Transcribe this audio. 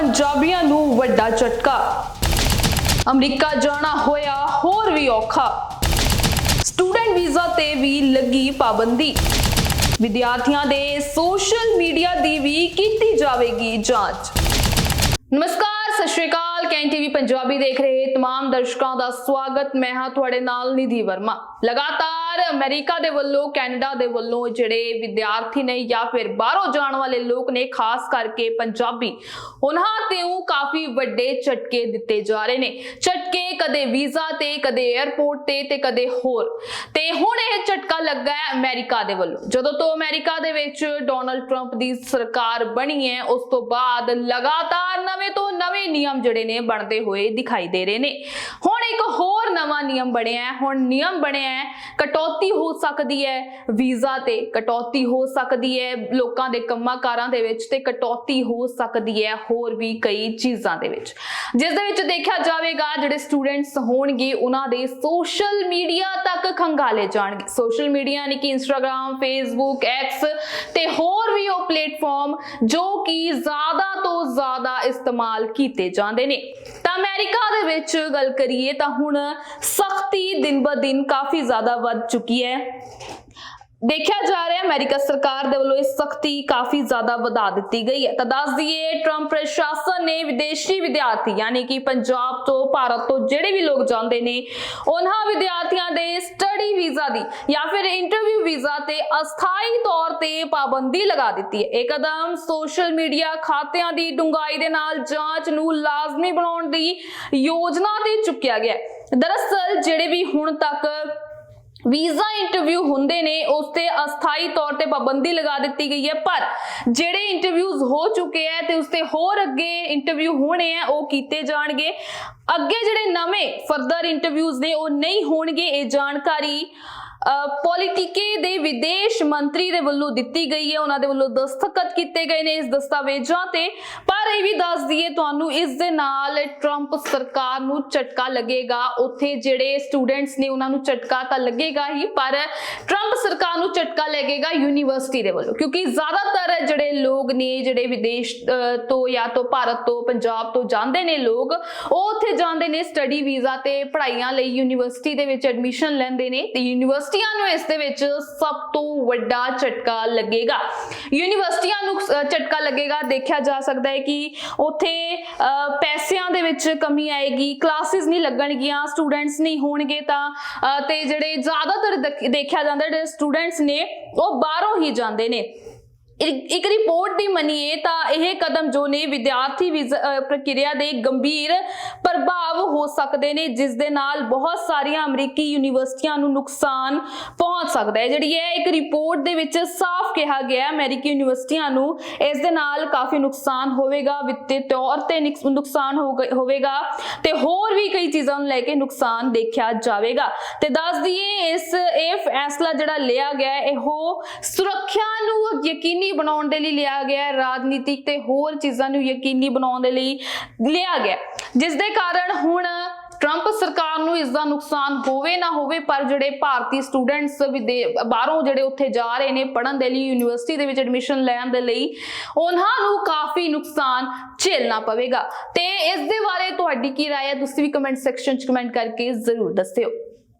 ਪੰਜਾਬੀਆਂ ਨੂੰ ਵੱਡਾ ਝਟਕਾ। ਅਮਰੀਕਾ ਜਾਣਾ ਹੋਇਆ ਹੋਰ ਵੀ ਔਖਾ। ਸਟੂਡੈਂਟ ਵੀਜ਼ਾ ਤੇ ਵੀ ਲੱਗੀ ਪਾਬੰਦੀ। ਵਿਦਿਆਰਥੀਆਂ ਦੇ ਸੋਸ਼ਲ ਮੀਡੀਆ ਦੀ ਵੀ ਕੀਤੀ ਜਾਵੇਗੀ ਜਾਂਚ। ਨਮਸਕਾਰ, ਸਤਿ ਸ਼੍ਰੀ ਅਕਾਲ। ਸਤਿ ਸ਼੍ਰੀ ਕੈਨ ਟੀਵੀ ਪੰਜਾਬੀ ਦੇਖ ਰਹੇ तमाम ਦਰਸ਼ਕਾਂ ਦਾ ਸਵਾਗਤ। ਮੈਂ ਹਾਂ ਤੁਹਾਡੇ ਨਾਲ ਨਿਧੀ ਵਰਮਾ। ਲਗਾਤਾਰ ਅਮਰੀਕਾ ਦੇ ਵੱਲੋਂ, ਕੈਨੇਡਾ ਦੇ ਵੱਲੋਂ ਜਿਹੜੇ ਵਿਦਿਆਰਥੀ ਨੇ ਜਾਂ ਫਿਰ ਬਾਹਰੋਂ ਜਾਣ ਵਾਲੇ ਲੋਕ ਨੇ, ਖਾਸ ਕਰਕੇ ਪੰਜਾਬੀ, ਉਹਨਾਂ ਤੇ ਉਹ ਕਾਫੀ ਵੱਡੇ ਝਟਕੇ ਦਿੱਤੇ ਜਾ ਰਹੇ ਨੇ। ਝਟਕੇ ਕਦੇ ਵੀਜ਼ਾ ਤੇ, ਕਦੇ 에ਅਰਪੋਰਟ ਤੇ ਤੇ ਕਦੇ ਹੋਰ। ਤੇ ਹੁਣ ਇਹ ਝਟਕਾ ਲੱਗਾ ਹੈ ਅਮਰੀਕਾ ਦੇ ਵੱਲੋਂ। ਜਦੋਂ ਤੋਂ ਅਮਰੀਕਾ ਦੇ ਵਿੱਚ ਡੋਨਲਡ ਟਰੰਪ ਦੀ ਸਰਕਾਰ ਬਣੀ ਹੈ, ਉਸ ਤੋਂ ਬਾਅਦ ਲਗਾਤਾਰ ਨਵੇਂ ਤੋਂ ਨਵੇਂ ਨਿਯਮ ਜਿਹੜੇ ਨੇ ਬਣਦੇ ਹੋਏ ਦਿਖਾਈ ਦੇ ਰਹੇ ਨੇ। ਹੁਣ ਇੱਕ ਹੋਰ ਨਵਾਂ ਨਿਯਮ ਬਣਿਆ ਹੈ, ਹੁਣ ਨਿਯਮ ਬਣਿਆ ਹੈ, ਕਟੌਤੀ ਹੋ ਸਕਦੀ ਹੈ, ਵੀਜ਼ਾ ਤੇ ਕਟੌਤੀ ਹੋ ਸਕਦੀ ਹੈ, ਲੋਕਾਂ ਦੇ ਕੰਮਾਂ ਕਾਰਾਂ ਦੇ ਵਿੱਚ ਤੇ ਕਟੌਤੀ ਹੋ ਸਕਦੀ ਹੈ, ਹੋਰ ਵੀ ਕਈ ਚੀਜ਼ਾਂ ਦੇ ਵਿੱਚ। ਜਿਸ ਦੇ ਵਿੱਚ ਦੇਖਿਆ ਜਾਵੇਗਾ, ਜਿਹੜੇ ਸਟੂਡੈਂਟਸ ਹੋਣਗੇ, ਉਹਨਾਂ ਦੇ ਸੋਸ਼ਲ ਮੀਡੀਆ ਤੱਕ ਖੰਗਾਲੇ ਜਾਣਗੇ। ਸੋਸ਼ਲ ਮੀਡੀਆ ਯਾਨੀ ਕਿ ਇੰਸਟਾਗ੍ਰam ਫੇਸਬੁੱਕ ਐਕਸ ਤੇ ਹੋਰ ਵੀ ਉਹ ਪਲੇਟਫਾਰਮ ਜੋ ਕਿ ਜ਼ਿਆਦਾ ਤੋਂ ਜ਼ਿਆਦਾ ਇਸਤੇਮਾਲ ਕੀਤੇ ਜਾਂਦੇ ਨੇ। ਅਮਰੀਕਾ ਦੇ ਵਿੱਚ ਗੱਲ ਕਰੀਏ ਤਾਂ ਹੁਣ ਸਖਤੀ ਦਿਨ ਬ ਦਿਨ ਕਾਫੀ ਜ਼ਿਆਦਾ ਵੱਧ ਚੁੱਕੀ ਹੈ। ਦੇਖਿਆ ਜਾ ਰਿਹਾ ਹੈ, ਅਮਰੀਕਾ ਸਰਕਾਰ ਦੇ ਵੱਲੋਂ ਇਹ ਸਖਤੀ ਕਾਫੀ ਜ਼ਿਆਦਾ ਵਧਾ ਦਿੱਤੀ ਗਈ ਹੈ। ਤਾਂ ਦੱਸ ਦਈਏ ਟਰੰਪ ਪ੍ਰਸ਼ਾਸਨ ਨੇ ਵਿਦੇਸ਼ੀ ਵਿਦਿਆਰਥੀ, ਯਾਨੀ ਕਿ ਪੰਜਾਬ ਤੋਂ ਭਾਰਤ ਤੋਂ ਜਿਹੜੇ ਵੀ ਲੋਕ ਜਾਂਦੇ ਨੇ, ਉਹਨਾਂ ਵਿਦਿਆਰਥੀਆਂ ਦੇ ਸਟੱਡੀ ਵੀਜ਼ਾ ਦੀ ਜਾਂ ਫਿਰ ਇੰਟਰਵਿਊ ਵੀਜ਼ਾ ਤੇ ਅਸਥਾਈ ਤੌਰ ਤੇ ਪਾਬੰਦੀ ਲਗਾ ਦਿੱਤੀ ਹੈ। ਇਹ ਕਦਮ ਸੋਸ਼ਲ ਮੀਡੀਆ ਖਾਤਿਆਂ ਦੀ ਡੂੰਘਾਈ ਦੇ ਨਾਲ ਜਾਂਚ ਨੂੰ ਲਾਜ਼ਮੀ ਬਣਾਉਣ ਦੀ ਯੋਜਨਾ ਤੇ ਚੁੱਕਿਆ ਗਿਆ ਦਰਅਸਲ, ਜਿਹੜੇ ਵੀ ਹੁਣ ਤੱਕ ਵੀਜ਼ਾ ਇੰਟਰਵਿਊ ਹੁੰਦੇ ਨੇ, ਉਸ ਤੇ ਅਸਥਾਈ ਤੌਰ ਤੇ ਪਾਬੰਦੀ ਲਗਾ ਦਿੱਤੀ ਗਈ ਹੈ, ਪਰ ਜਿਹੜੇ ਇੰਟਰਵਿਊਜ਼ ਹੋ ਚੁੱਕੇ ਹੈ ਤੇ ਉਸ ਤੇ ਹੋਰ ਅੱਗੇ ਇੰਟਰਵਿਊ ਹੋਣੇ ਆ ਉਹ ਕੀਤੇ ਜਾਣਗੇ। ਅੱਗੇ ਜਿਹੜੇ ਨਵੇਂ ਫਰਦਰ ਇੰਟਰਵਿਊਜ਼ ਨੇ, ਉਹ ਨਹੀਂ ਹੋਣਗੇ, ਇਹ ਜਾਣਕਾਰੀ ਪੋਲਿਟਿਕੇ ਦੇ ਵਿਦੇਸ਼ ਮੰਤਰੀ ਦੇ ਵੱਲੋਂ ਦਿੱਤੀ ਗਈ ਹੈ। ਉਹਨਾਂ ਦੇ ਵੱਲੋਂ ਦਸਤਖਤ ਕੀਤੇ ਗਏ ਨੇ ਇਸ ਦਸਤਾਵੇਜ਼ਾਂ ਤੇ। ਪਰ ਇਹ ਵੀ ਦੱਸ ਦਈਏ ਤੁਹਾਨੂੰ, ਇਸ ਦੇ ਨਾਲ ਟਰੰਪ ਸਰਕਾਰ ਨੂੰ ਝਟਕਾ ਲੱਗੇਗਾ। ਉੱਥੇ ਜਿਹੜੇ ਸਟੂਡੈਂਟਸ ਨੇ ਉਹਨਾਂ ਨੂੰ ਝਟਕਾ ਤਾਂ ਲੱਗੇਗਾ ਹੀ, ਪਰ ਟਰੰਪ ਸਰਕਾਰ ਨੂੰ ਝਟਕਾ ਲੱਗੇਗਾ ਯੂਨੀਵਰਸਿਟੀ ਦੇ ਵੱਲੋਂ। ਕਿਉਂਕਿ ਜ਼ਿਆਦਾਤਰ ਜਿਹੜੇ ਲੋਕ ਨੇ, ਜਿਹੜੇ ਵਿਦੇਸ਼ ਤੋਂ ਜਾਂ ਤੋਂ ਭਾਰਤ ਤੋਂ, ਪੰਜਾਬ ਤੋਂ ਜਾਂਦੇ ਨੇ ਲੋਕ, ਉਹ ਉੱਥੇ ਜਾਂਦੇ ਨੇ ਸਟੱਡੀ ਵੀਜ਼ਾ ਤੇ ਪੜ੍ਹਾਈਆਂ ਲਈ ਯੂਨੀਵਰਸਿਟੀ ਦੇ ਵਿੱਚ ਐਡਮਿਸ਼ਨ ਲੈਂਦੇ ਨੇ। ਤੇ ਯੂਨੀਵਰਸਿਟੀਆਂ ਨੂੰ ਇਸ ਦੇ ਵਿੱਚ ਸਭ ਤੋਂ ਵੱਡਾ ਝਟਕਾ ਲੱਗੇਗਾ। ਯੂਨੀਵਰਸਿਟੀਆਂ ਨੂੰ ਝਟਕਾ ਲੱਗੇਗਾ ਦੇਖਿਆ ਜਾ ਸਕਦਾ ਹੈ ਕਿ ਉੱਥੇ ਅਹ, ਪੈਸਿਆਂ ਦੇ ਵਿੱਚ ਕਮੀ ਆਏਗੀ ਕਲਾਸਿਸ ਨਹੀਂ ਲੱਗਣਗੀਆਂ ਸਟੂਡੈਂਟਸ ਨਹੀਂ ਹੋਣਗੇ ਤਾਂ ਅਹ, ਤੇ ਜਿਹੜੇ ਜ਼ਿਆਦਾਤਰ ਦੇਖਿਆ ਜਾਂਦਾ ਜਿਹੜੇ ਸਟੂਡੈਂਟਸ ਨੇ ਉਹ ਬਾਹਰੋਂ ਹੀ ਜਾਂਦੇ ਨੇ। ਇੱਕ ਰਿਪੋਰਟ ਦੀ ਮੰਨੀਏ ਤਾਂ ਇਹ ਕਦਮ ਜੋ ਨੇ ਵਿਦਿਆਰਥੀ ਵੀਜ਼ਾ ਪ੍ਰਕਿਰਿਆ ਦੇ ਗੰਭੀਰ ਪ੍ਰਭਾਵ ਹੋ ਸਕਦੇ ਨੇ, ਜਿਸ ਦੇ ਨਾਲ ਬਹੁਤ ਸਾਰੀਆਂ ਅਮਰੀਕੀ ਯੂਨੀਵਰਸਿਟੀਆਂ ਨੂੰ ਨੁਕਸਾਨ ਪਹੁੰਚ ਸਕਦਾ ਹੈ। ਜਿਹੜੀ ਹੈ ਇੱਕ ਰਿਪੋਰਟ ਦੇ ਵਿੱਚ ਸਾਫ਼ ਕਿਹਾ ਗਿਆ ਅਮਰੀਕੀ ਯੂਨੀਵਰਸਿਟੀਆਂ ਨੂੰ ਇਸ ਦੇ ਨਾਲ ਕਾਫੀ ਨੁਕਸਾਨ ਹੋਵੇਗਾ, ਵਿੱਤੀ ਤੌਰ ਤੇ ਨਿਕ- ਨੁਕਸਾਨ ਹੋਗਾ- ਹੋਵੇਗਾ ਤੇ ਹੋਰ ਵੀ ਕਈ ਚੀਜ਼ਾਂ ਨੂੰ ਲੈ ਕੇ ਨੁਕਸਾਨ ਦੇਖਿਆ ਜਾਵੇਗਾ। ਤੇ ਦੱਸ ਦਈਏ ਇਸ ਇਹ ਫੈਸਲਾ ਜਿਹੜਾ ਲਿਆ ਗਿਆ ਇਹੋ ਸੁਰੱਖਿਆ ਨੂੰ ਯਕੀਨੀ ਬਣਾਉਣ ਦੇ ਲਈ ਲਿਆ ਗਿਆ ਹੈ ਰਾਜਨੀਤਿਕ ਤੇ ਹੋਰ ਚੀਜ਼ਾਂ ਨੂੰ ਯਕੀਨੀ ਬਣਾਉਣ ਦੇ ਲਈ ਲਿਆ ਗਿਆ ਹੈ, ਜਿਸ ਦੇ ਕਾਰਨ ਹੁਣ ਟਰੰਪ ਸਰਕਾਰ ਨੂੰ ਇਸ ਦਾ ਨੁਕਸਾਨ ਹੋਵੇ ਨਾ ਹੋਵੇ ਪਰ ਜਿਹੜੇ ਭਾਰਤੀ ਸਟੂਡੈਂਟਸ ਬਾਹਰੋਂ ਜਿਹੜੇ ਉੱਥੇ ਜਾ ਰਹੇ ਨੇ ਪੜ੍ਹਨ ਦੇ ਲਈ ਯੂਨੀਵਰਸਿਟੀ ਦੇ ਵਿੱਚ ਐਡਮਿਸ਼ਨ ਲੈਣ ਦੇ ਲਈ ਉਹਨਾਂ ਨੂੰ ਕਾਫੀ ਨੁਕਸਾਨ ਝੇਲਣਾ ਪਵੇਗਾ ਤੇ ਇਸ ਦੇ ਬਾਰੇ ਤੁਹਾਡੀ ਕੀ رائے ਹੈ ਤੁਸੀਂ ਵੀ ਕਮੈਂਟ ਸੈਕਸ਼ਨ 'ਚ ਕਮੈਂਟ ਕਰਕੇ ਜ਼ਰੂਰ ਦੱਸਿਓ